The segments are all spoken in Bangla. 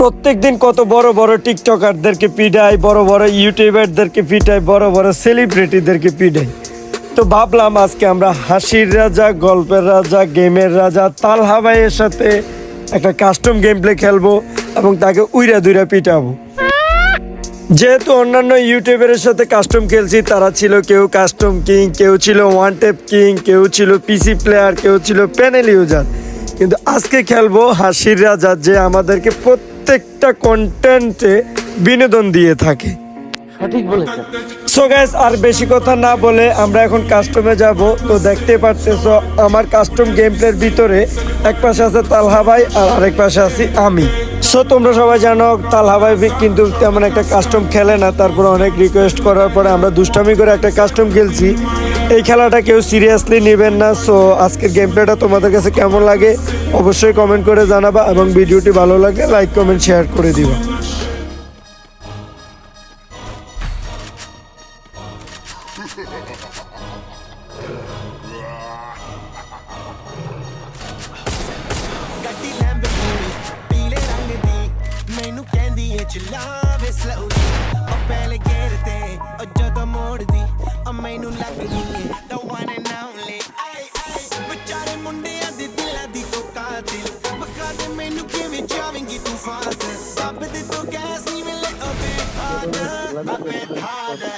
প্রত্যেকদিন কত বড় বড় টিকটকারদেরকে পিডাই বড় বড় ইউটিউবারদেরকে পিটাই বড় বড় সেলিব্রিটিদেরকে পিডাই তো ভাবলাম আজকে আমরা হাসির রাজা, গল্পের রাজা, গেমের রাজা, তালহা ভাইয়ের সাথে একটা কাস্টম গেম প্লে খেলব এবং তাকে উইরা দুইরা পিটাবো। যেহেতু অন্যান্য ইউটিউবারের সাথে কাস্টম খেলছি, তারা ছিল কেউ কাস্টম কিং কেউ ছিল ওয়ান টেপ কিং কেউ ছিল পিসি প্লেয়ার কেউ ছিল প্যানেল ইউজার কিন্তু আজকে খেলব হাসির রাজা, যে আমাদেরকে প্রত্যেকটা কন্টেন্টে বিনোদন দিয়ে থাকে। সঠিক বলেছেন। সো গাইস আর বেশি কথা না বলে আমরা এখন কাস্টমে যাব। তো দেখতে পারতেছো আমার কাস্টম গেম প্লের ভিতরে এক পাশে আছে তালহা ভাই আর আরেক পাশে আছি আমি। সো তোমরা সবাই জানো তালহা ভাই কিন্তু তেমন একটা কাস্টম খেলে না। তারপর অনেক রিকোয়েস্ট করার পরে আমরা দুষ্টামি করে একটা কাস্টম খেলছি। এই খেলাটা কেউ সিরিয়াসলি নেবেন না সো আজকের গেম প্লেটা তোমাদের কাছে কেমন লাগে অবশ্যই কমেন্ট করে জানাবা এবং ভিডিওটি ভালো লাগে লাইক কমেন্ট শেয়ার করে দিবা ਗੱਡੀ ਲੈਂਬਰਗਿਨੀ ਪੀਲੇ ਰੰਗ ਦੀ ਮੈਨੂੰ ਕਹਿੰਦੀ ਏ ਚਲਾਵੇ ਸਲੋਲੀ ਉਹ ਪਹਿਲੇ ਗੇਰ ਤੇ, ਉਹ ਜਦੋਂ ਮੋੜਦੀ, ਉਹ ਮੈਨੂੰ ਲੱਗਦੀ ਏ। The one and only ਆਏ ਆਏ ਵਿਚਾਰੇ ਮੁੰਡਿਆਂ ਦੇ ਦਿਲਾਂ ਦੀ ਤੂੰ ਕਾਤਿਲ। ਬਖਾ ਦੇ ਮੈਨੂੰ ਕਿਵੇਂ ਜਾਵੇਂਗੀ ਤੂੰ ਫਾਸਟ ਸਭ ਦੇ ਤੋਂ ਗੈਸ ਨਹੀਂ ਮਿਲੇ a bit harder a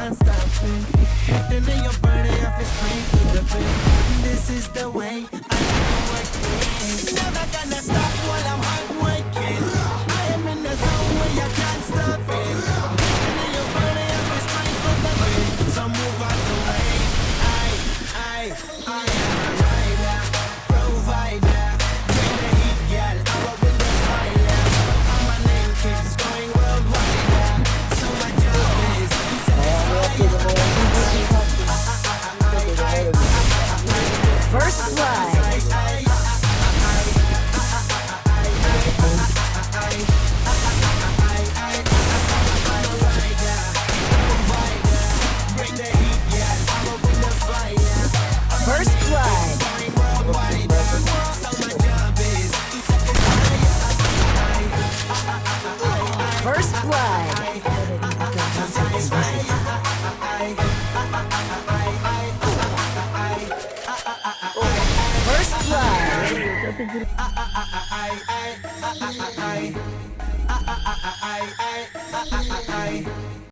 where I can't stop it. Hitting in your body, I feel straight to the pit. This is the way I to work it. Never gonna stop while I'm hardworking. First blood.